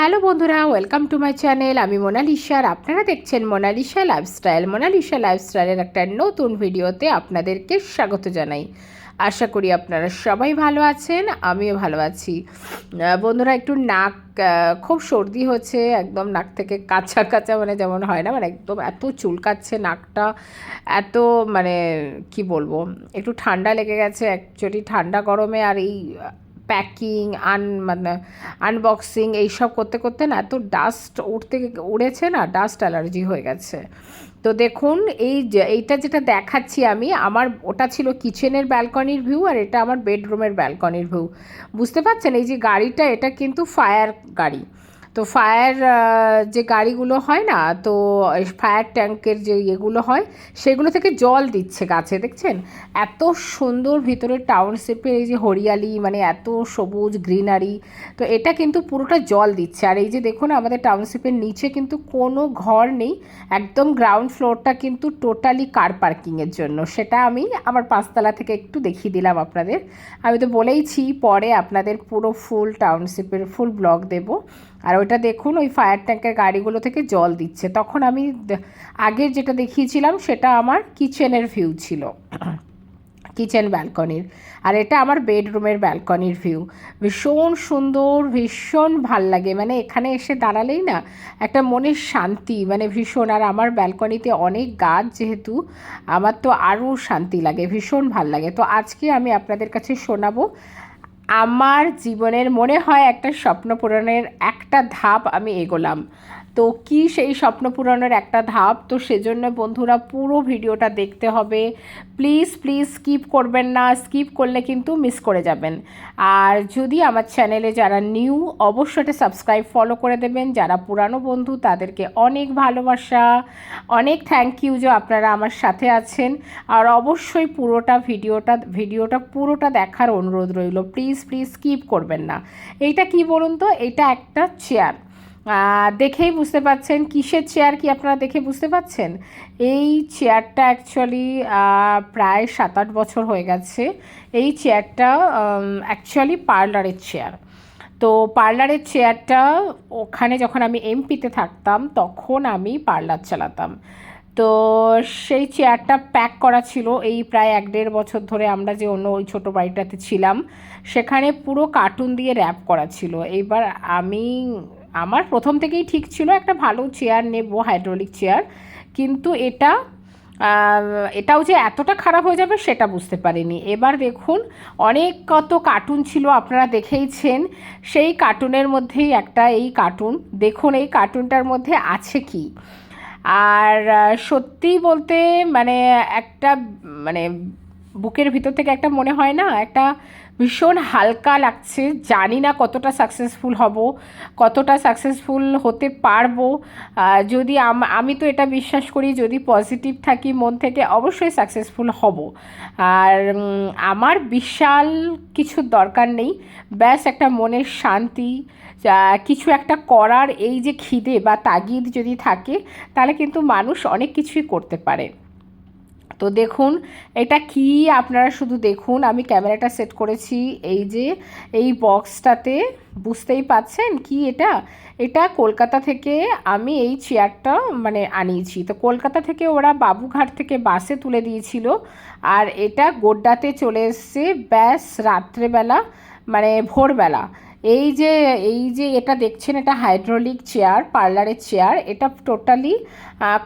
Hello বন্ধুরা welcome to my channel আমি মোনালিসা আর আপনারা দেখছেন মোনালিসা লাইফস্টাইল মোনালিসা লাইফস্টাইলের একটা নতুন ভিডিওতে আপনাদেরকে স্বাগত জানাই। আশা করি আপনারা সবাই ভালো আছেন, আমিও ভালো আছি। বন্ধুরা, একটু নাক খুব সর্দি হচ্ছে, একদম নাক থেকে কাঁচা কাঁচা মানে যেমন হয় না মানে একদম এত চুলকাচ্ছে নাকটা, এত মানে কি বলব, একটু ঠান্ডা লেগে গেছে অ্যাকচুয়ালি ঠান্ডা গরমে আর এই প্যাকিং আন মানে আনবক্সিং এইসব করতে করতে না এত ডাস্ট উঠতে উড়েছে না ডাস্ট অ্যালার্জি হয়ে গেছে। তো দেখুন, এই এইটা যেটা দেখাচ্ছি আমি, আমার ওটা ছিল কিচেনের ব্যালকনির ভিউ আর এটা আমার বেডরুমের ব্যালকনির ভিউ বুঝতে পারছেন? এই যে গাড়িটা, এটা কিন্তু ফায়ার গাড়ি। তো ফায়ার যে গাড়িগুলো হয় না, তো ফায়ার ট্যাঙ্কের যে ইয়েগুলো হয়, সেগুলো থেকে জল দিচ্ছে গাছে, দেখছেন? এত সুন্দর ভিতরে টাউনশিপের এই যে হরিয়ালি মানে এত সবুজ গ্রিনারি তো এটা কিন্তু পুরোটা জল দিচ্ছে। আর এই যে দেখুন, আমাদের টাউনশিপের নিচে কিন্তু কোনো ঘর নেই, একদম গ্রাউন্ড ফ্লোরটা কিন্তু টোটালি কার পার্কিংয়ের জন্য। সেটা আমি আমার পাঁচতলা থেকে একটু দেখিয়ে দিলাম আপনাদের। আমি তো বলেইছি, পরে আপনাদের পুরো ফুল টাউনশিপের ফুল ব্লগ দেব। আর ওইটা দেখুন, ওই ফায়ার ট্যাঙ্কের গাড়িগুলো থেকে জল দিচ্ছে। তখন আমি আগের যেটা দেখিয়েছিলাম, সেটা আমার কিচেনের ভিউ ছিল। কিচেন ব্যালকনির আর এটা আমার বেডরুমের ব্যালকনির ভিউ ভীষণ সুন্দর, ভীষণ ভালো লাগে। মানে এখানে এসে দাঁড়ালেই না, একটা মনের শান্তি মানে ভীষণ। আর আমার ব্যালকনিতে অনেক গাছ যেহেতু, আমার তো আরও শান্তি লাগে, ভীষণ ভালো লাগে। তো আজকে আমি আপনাদের কাছে শোনাবো আমার জীবনের মনে হয় একটা স্বপ্ন পূরণের একটা ধাপ আমি এগোলাম। তো কি সেই স্বপ্ন পূরণের একটা ধাপ? তো সেজন্য বন্ধুরা পুরো ভিডিওটা দেখতে হবে। প্লিজ প্লিজ স্কিপ করবেন না, স্কিপ করলে কিন্তু মিস করে যাবেন। আর যদি আমার চ্যানেলে যারা নিউ, অবশ্যই এটা সাবস্ক্রাইব, ফলো করে দেবেন। যারা পুরানো বন্ধু, তাদেরকে অনেক ভালোবাসা, অনেক থ্যাংক ইউ যে আপনারা আমার সাথে আছেন। আর অবশ্যই পুরোটা ভিডিওটা ভিডিওটা পুরোটা দেখার অনুরোধ রইল। প্লিজ প্লিজ স্কিপ করবেন না। এইটা কি বলুন তো? এটা একটা চেয়ার দেখেই বুঝতে পাচ্ছেন, কিসের চেয়ার কি আপনারা দেখে বুঝতে পাচ্ছেন? এই চেয়ারটা অ্যাকচুয়ালি প্রায় সাত আট বছর হয়ে গেছে। এই চেয়ারটা অ্যাকচুয়ালি পার্লারের চেয়ার তো পার্লারের চেয়ারটা ওখানে যখন আমি এমপিতে থাকতাম, তখন আমি পার্লার চালাতাম। তো সেই চেয়ারটা প্যাক করা ছিল। এই প্রায় এক দেড় বছর ধরে আমরা যে অন্য ওই ছোটো বাড়িটাতে ছিলাম, সেখানে পুরো কার্টুন দিয়ে র্যাপ করা ছিল। এইবার আমি আমার প্রথম থেকেই ঠিক ছিল একটা ভালো চেয়ার নেব হাইড্রোলিক চেয়ার কিন্তু এটা এটাও যে এতটা খারাপ হয়ে যাবে সেটা বুঝতে পারিনি। এবার দেখুন, অনেক কত কার্টুন ছিল আপনারা দেখেইছেন, সেই কার্টুনের মধ্যেই একটা এই কার্টুন দেখুন, এই কার্টুনটার মধ্যে আছে কি? আর সত্যি বলতে মানে একটা মানে বুকের ভিতর থেকে একটা মনে হয় না, একটা ভীষণ হালকা লাগছে। জানি না কতটা সাকসেসফুল হব, কতটা সাকসেসফুল হতে পারব। যদি আমি তো এটা বিশ্বাস করি, যদি পজিটিভ থাকি, মন থেকে অবশ্যই সাকসেসফুল হব। আর আমার বিশাল কিছুর দরকার নেই। ব্যাস একটা মনের শান্তি কিছু একটা করার এই যে খিদে বা তাগিদ যদি থাকে, তাহলে কিন্তু মানুষ অনেক কিছুই করতে পারে। তো দেখুন, এটা কি আপনারা শুধু দেখুন, আমি ক্যামেরাটা সেট করেছি এই যে, এই বক্সটাতে, বুঝতেই পাচ্ছেন কি এটা? এটা কলকাতা থেকে আমি এই চেয়ারটা মানে আনিয়েছি। তো কলকাতা থেকে ওরা বাবুঘাট থেকে বাসে তুলে দিয়েছিল, আর এটা গোড্ডাতে চলে এসছে ব্যাস রাত্রেবেলা মানে ভোরবেলা। এই যে এই যে এটা দেখছেন, এটা হাইড্রোলিক চেয়ার পার্লারের চেয়ার এটা টোটালি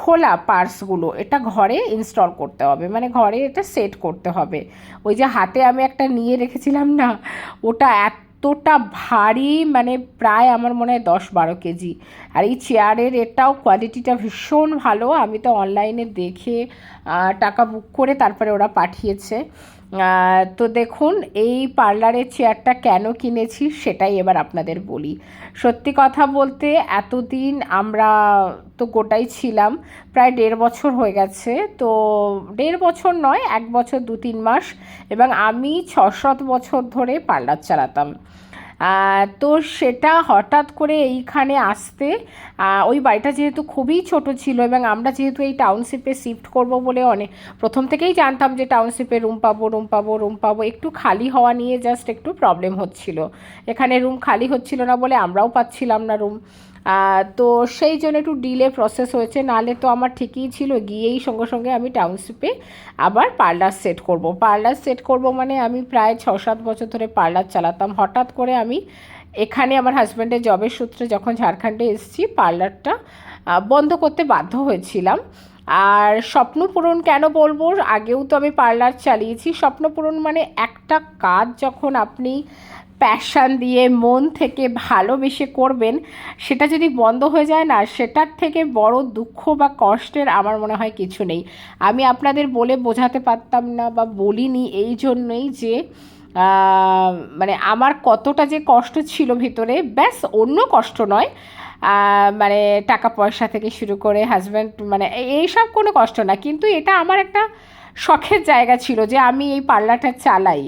খোলা পার্টসগুলো এটা ঘরে ইনস্টল করতে হবে। মানে ঘরে এটা সেট করতে হবে। ওই যে হাতে আমি একটা নিয়ে রেখেছিলাম না, ওটা এতটা ভারী মানে প্রায় আমার মনে হয় দশ বারো কেজি। আর এই চেয়ারের এটাও কোয়ালিটিটা ভীষণ ভালো। আমি তো অনলাইনে দেখে টাকা বুক করে তারপরে ওরা পাঠিয়েছে। তো দেখুন, এই পার্লারের চেয়ারটা কেন কিনেছি সেটাই এবার আপনাদের বলি। সত্যি কথা বলতে এতদিন আমরা তো গোটাই ছিলাম, প্রায় দেড় বছর হয়ে গেছে। তো দেড় বছর নয়, এক বছর দু তিন মাস এবং আমি ছ সাত বছর ধরে পার্লার চালাতাম। তো সেটা হঠাৎ করে এইখানে আসতে ওই বাড়িটা যেহেতু খুবই ছোট ছিল এবং আমরা যেহেতু এই টাউনশিপে শিফট করব বলে অনেক, প্রথম থেকেই জানতাম যে টাউনশিপে রুম পাবো রুম পাবো রুম পাবো, একটু খালি হওয়া নিয়ে জাস্ট একটু প্রবলেম হচ্ছিল। এখানে রুম খালি হচ্ছিল না বলে আমরাও পাচ্ছিলাম না রুম তো সেই জন্য একটু ডিলে প্রসেস হয়েছে, নাহলে তো আমার ঠিকই ছিল, গিয়েই সঙ্গে সঙ্গে আমি টাউনশিপে আবার পার্লার সেট করব। পার্লার সেট করব মানে আমি প্রায় ছ সাত বছর ধরে পার্লার চালাতাম। হঠাৎ করে আমি এখানে আমার হাজব্যান্ডের জবের সূত্রে যখন ঝাড়খণ্ডে এসেছি পার্লারটা বন্ধ করতে বাধ্য হয়েছিলাম। আর স্বপ্ন পূরণ কেন বলব? আগেও তো আমি পার্লার চালিয়েছি। স্বপ্ন পূরণ মানে একটা কাজ যখন আপনি প্যাশান দিয়ে, মন থেকে ভালোবেসে করবেন, সেটা যদি বন্ধ হয়ে যায় না, সেটার থেকে বড় দুঃখ বা কষ্টের আমার মনে হয় কিছু নেই। আমি আপনাদের বলে বোঝাতে পারতাম না বা বলিনি এই জন্যই যে মানে আমার কতটা যে কষ্ট ছিল ভিতরে, ব্যাস অন্য কষ্ট নয়। মানে টাকা পয়সা থেকে শুরু করে হাজব্যান্ড মানে এই- এইসব কোনো কষ্ট না। কিন্তু এটা আমার একটা শখের জায়গা ছিল যে আমি এই পার্লারটা চালাই।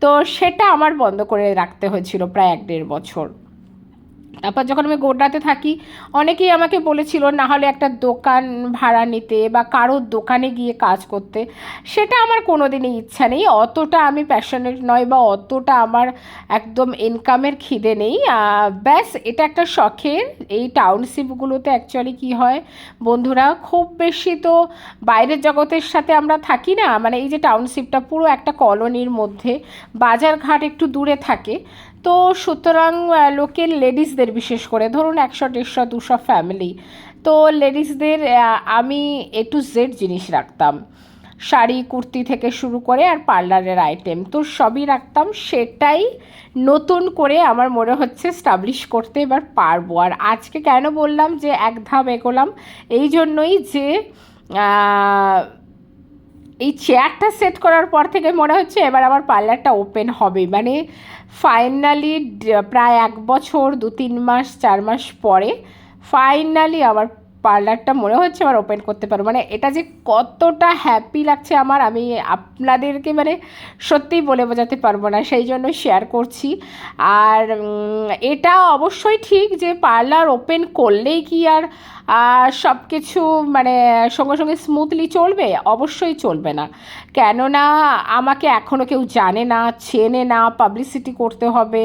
তো সেটা আমার বন্ধ করে রাখতে হয়েছিল প্রায় এক দেড় বছর। তারপর যখন আমি গোড্রাতে থাকি, অনেকেই আমাকে বলেছিল না হলে একটা দোকান ভাড়া নিতে বা কারোর দোকানে গিয়ে কাজ করতে। সেটা আমার কোনো দিনই ইচ্ছা নেই। অতটা আমি প্যাশনেট নয় বা অতটা আমার একদম ইনকামের খিদে নেই। ব্যাস, এটা একটা শখের। এই টাউনশিপগুলোতে অ্যাকচুয়ালি কি হয়, বন্ধুরা, খুব বেশি তো বাইরের জগতের সাথে আমরা থাকি না। মানে এই যে টাউনশিপটা পুরো একটা কলোনির মধ্যে, বাজারঘাট একটু দূরে থাকে। তো সুতরাং লোকের লেডিসদের বিশেষ করে, ধরুন একশো, দেড়শো, দুশো ফ্যামিলি তো লেডিসদের আমি এ টু জেড জিনিস রাখতাম। শাড়ি, কুর্তি থেকে শুরু করে আর পার্লারের আইটেম তো সবই রাখতাম। সেটাই নতুন করে আমার মনে হচ্ছে স্টাবলিশ করতে এবার পারব। আর আজকে কেন বললাম যে, এক ধাপ এগোলাম, এই জন্যই যে এই চেয়ারটা সেট করার পর থেকে মনে হচ্ছে এবার আমার পার্লারটা ওপেন হবে। মানে ফাইনালি প্রায় এক বছর দু তিন মাস, চার মাস পরে ফাইনালি আমার পার্লারটা মনে হচ্ছে আমার ওপেন করতে পারব। মানে এটা যে কতটা হ্যাপি লাগছে আমার, আমি আপনাদেরকে মানে সত্যিই বলে বোঝাতে পারব না, সেই জন্য শেয়ার করছি। আর এটা অবশ্যই ঠিক যে পার্লার ওপেন করলেই কি আর সব কিছু মানে সঙ্গে সঙ্গে স্মুথলি চলবে? অবশ্যই চলবে না। কেননা আমাকে এখনও কেউ জানে না, চেনে না পাবলিসিটি করতে হবে।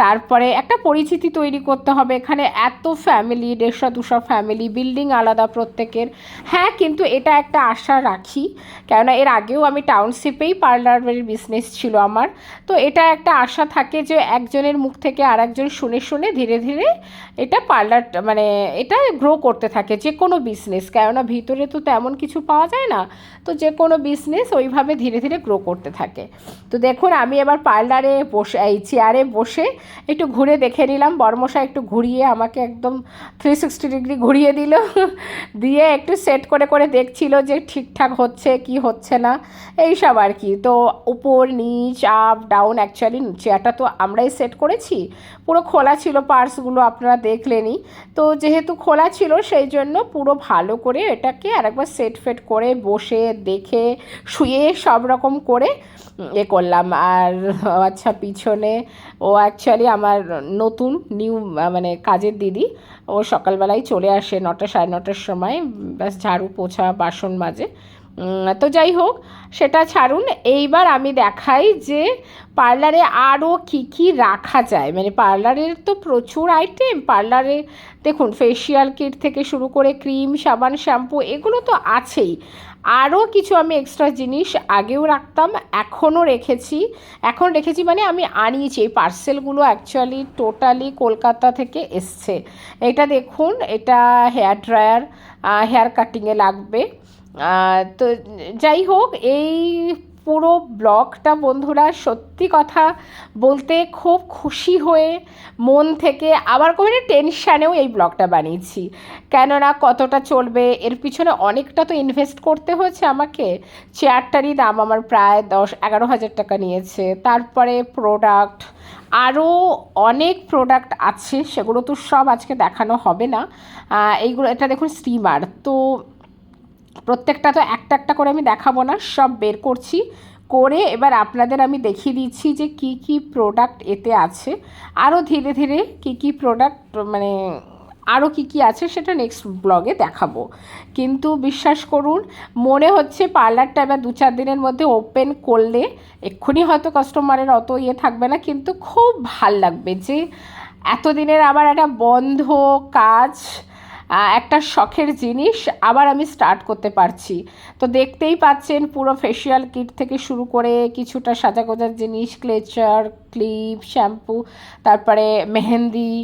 তারপরে একটা পরিচিতি তৈরি করতে হবে। এখানে এত ফ্যামিলি দেড়শো, দুশো ফ্যামিলি বিল্ডিং আলাদা প্রত্যেকের। হ্যাঁ কিন্তু এটা একটা আশা রাখি, কেননা এর আগেও আমি টাউনশিপেই পার্লারের বিজনেস ছিল আমার। তো এটা একটা আশা থাকে যে একজনের মুখ থেকে আর একজন শুনে শুনে ধীরে ধীরে এটা পার্লার মানে এটা গ্রো করতে থাকে যে কোনো বিজনেস কেননা ভিতরে তো তেমন কিছু পাওয়া যায় না। তো যে কোনো বিজনেস ওইভাবে ধীরে ধীরে গ্রো করতে থাকে। তো দেখুন, আমি এবার পার্লারে বসে, এই চেয়ারে বসে একটু ঘুরে দেখে নিলাম। বর্মশা একটু ঘুরিয়ে আমাকে একদম থ্রি সিক্সটি ডিগ্রি ঘুরিয়ে দিল। দিয়ে একটু সেট করে করে দেখছিল যে ঠিকঠাক হচ্ছে, কি হচ্ছে না, এই সব আর কি। তো উপর, নিচ আপ ডাউন অ্যাকচুয়ালি চেয়ারটা তো আমরাই সেট করেছি। পুরো খোলা ছিল পার্সগুলো আপনারা দেখলেনই। তো যেহেতু খোলা ছিল, সেই জন্য পুরো ভালো করে এটাকে আরেকবার সেট ফেট করে বসে দেখে শুয়ে সব রকম করে এ করলাম। আর আচ্ছা পিছনে ও অ্যাকচুয়ালি আমার নতুন নিউ মানে কাজের দিদি, ও সকালবেলায় চলে আসে নটা সাড়ে নটার সময়। ব্যাস, ঝাড়ু, পোছা, বাসন মাজে। তো যাই হোক, সেটা ছাড়ুন। এইবার আমি দেখাই যে পার্লারে আরও কী কী রাখা যায়। মানে পার্লারের তো প্রচুর আইটেম পার্লারে দেখুন ফেসিয়াল কিট থেকে শুরু করে ক্রিম সাবান শ্যাম্পু এগুলো তো আছেই। আরও কিছু আমি এক্সট্রা জিনিস আগেও রাখতাম, এখনও রেখেছি। এখন রেখেছি মানে আমি আনিয়েছি। এই পার্সেলগুলো অ্যাকচুয়ালি টোটালি কলকাতা থেকে এসছে। এটা দেখুন, এটা হেয়ার ড্রায়ার হেয়ার কাটিংয়ে লাগবে। তো যাই হোক, এই পুরো ব্লগটা বন্ধুরা সত্যি কথা বলতে খুব খুশি হয়ে মন থেকে আবার কোনো টেনশানেও এই ব্লগটা বানিয়েছি। কেননা কতটা চলবে, এর পিছনে অনেকটা তো ইনভেস্ট করতে হয়েছে আমাকে। চেয়ারটারই দাম আমার প্রায় দশ, এগারো হাজার টাকা নিয়েছে। তারপরে প্রোডাক্ট আরও অনেক প্রোডাক্ট আছে, সেগুলো তো সব আজকে দেখানো হবে না। এইগুলো, এটা দেখুন স্টিমার তো প্রত্যেকটা তো একটা একটা করে আমি দেখাবো না, সব বের করছি। করে এবার আপনাদের আমি দেখিয়ে দিচ্ছি যে কি কি প্রোডাক্ট এতে আছে। আরও ধীরে ধীরে কি কি প্রোডাক্ট মানে আরও কী কী আছে সেটা নেক্সট ব্লগে দেখাবো। কিন্তু বিশ্বাস করুন, মনে হচ্ছে পার্লারটা এবার দু চার দিনের মধ্যে ওপেন করলে এক্ষুনি হয়তো কাস্টমারের অত ইয়ে থাকবে না, কিন্তু খুব ভালো লাগবে যে এতদিনের আমার একটা বন্ধ কাজ একটা শখের জিনিস আবার আমি স্টার্ট করতে পারছি। তো দেখতেই পাচ্ছেন পুরো ফেসিয়াল কিট থেকে শুরু করে কিছুটা সাজাগোজার জিনিস ক্লেচার ক্লিপ শ্যাম্পু তারপরে মেহেন্দি,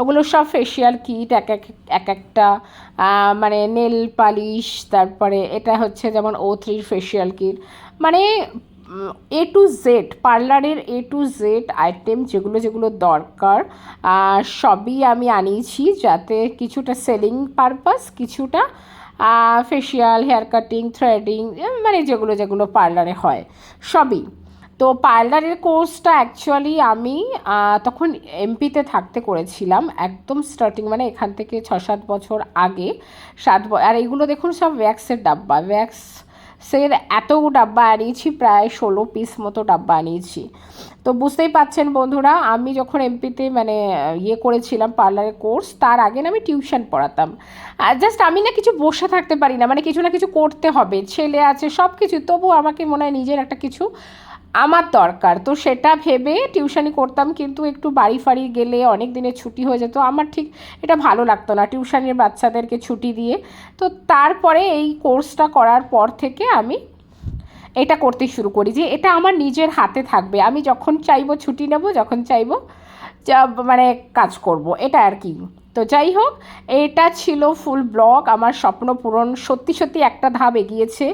ওগুলো সব ফেসিয়াল কিট এক এক এক একটা মানে নেল পালিশ তারপরে এটা হচ্ছে যেমন ও থ্রির ফেসিয়াল কিট মানে এ টু জেড পার্লারের এ টু জেড আইটেম যেগুলো যেগুলো দরকার সবই আমি আনিয়েছি যাতে কিছুটা সেলিং পারপাস কিছুটা ফেসিয়াল হেয়ার কাটিং থ্রেডিং মানে যেগুলো যেগুলো পার্লারে হয়, সবই। তো পার্লারের কোর্সটা অ্যাকচুয়ালি আমি তখন এমপিতে থাকতে করেছিলাম, একদম স্টার্টিং মানে এখান থেকে ছ সাত বছর আগে, সাত আর এগুলো দেখুন সব ওয়্যাক্সের ডাব্বা ওয়্যাক্স সের এত ডাব্বা আনিয়েছি, প্রায় ষোলো পিস মতো ডাব্বা আনিয়েছি। তো বুঝতেই পাচ্ছেন বন্ধুরা, আমি যখন এমপিতে মানে ইয়ে করেছিলাম পার্লারের কোর্স তার আগে না আমি টিউশন পড়াতাম। আর জাস্ট আমি না কিছু বসে থাকতে পারি না মানে কিছু না কিছু করতে হবে, ছেলে আছে সব কিছু তবু আমাকে মনে হয় নিজের একটা কিছু আমার দরকার। তো সেটা ভেবে টিউশনি করতাম, কিন্তু একটু বাড়ি ফাড়ি গেলে অনেক দিনের ছুটি হয়ে যেত। আমার ঠিক এটা ভালো লাগতো না টিউশনের বাচ্চাদেরকে ছুটি দিয়ে। তো তারপরে এই কোর্সটা করার পর থেকে আমি এটা করতে শুরু করি যে এটা আমার নিজের হাতে থাকবে। আমি যখন চাইব ছুটি নেব, যখন চাইব মানে কাজ করব। এটা আর কি। তো যাই হোক, এটা ছিল ফুল ব্লগ আমার স্বপ্ন পূরণ সত্যি সত্যি একটা ধাপ এগিয়েছে।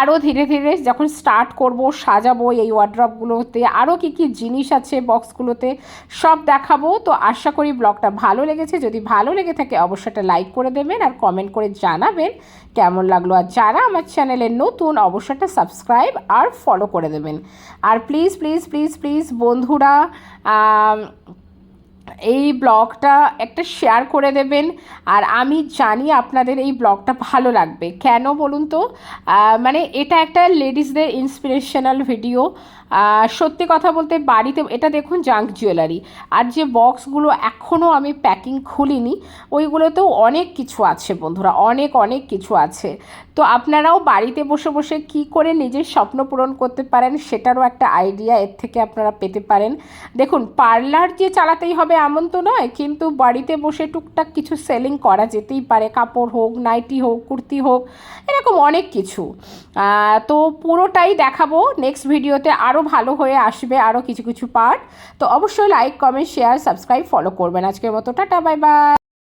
আরও ধীরে ধীরে যখন স্টার্ট করব, সাজাবো এই ওয়ার্ড্রপগুলোতে আরও কী কী জিনিস আছে বক্সগুলোতে সব দেখাবো। তো আশা করি ব্লগটা ভালো লেগেছে। যদি ভালো লেগে থাকে, অবশ্যই একটা লাইক করে দেবেন আর কমেন্ট করে জানাবেন কেমন লাগল। আর যারা আমার চ্যানেলে নতুন, অবশ্যই একটা সাবস্ক্রাইব আর ফলো করে দেবেন। আর প্লিজ প্লিজ প্লিজ প্লিজ বন্ধুরা এই ব্লগটা একটা শেয়ার করে দেবেন। আর আমি জানি আপনাদের এই ব্লগটা ভালো লাগবে। কেন বলুন তো? মানে এটা একটা লেডিসদের ইন্সপিরেশনাল ভিডিও সত্যি কথা বলতে বাড়িতে, এটা দেখুন জাঙ্ক জুয়েলারি। আর যে বক্সগুলো এখনও আমি প্যাকিং খুলিনি, ওইগুলোতেও অনেক কিছু আছে বন্ধুরা, অনেক অনেক কিছু আছে। তো আপনারাও বাড়িতে বসে বসে কি করে নিজের স্বপ্ন পূরণ করতে পারেন, সেটারও একটা আইডিয়া এর থেকে আপনারা পেতে পারেন। দেখুন পার্লার যে চালাতেই হবে এমন তো নয়, কিন্তু বাড়িতে বসে টুকটাক কিছু সেলিং করা যেতেই পারে, কাপড় হোক নাইটি হোক, কুর্তি হোক, এরকম অনেক কিছু। তো পুরোটাই দেখাবো নেক্সট ভিডিওতে আরও ভালো হয়ে আসবে আরও কিছু কিছু পার্ট তো অবশ্যই like comment share subscribe follow করবেন। আজকের মতো, টাটা বাই বাই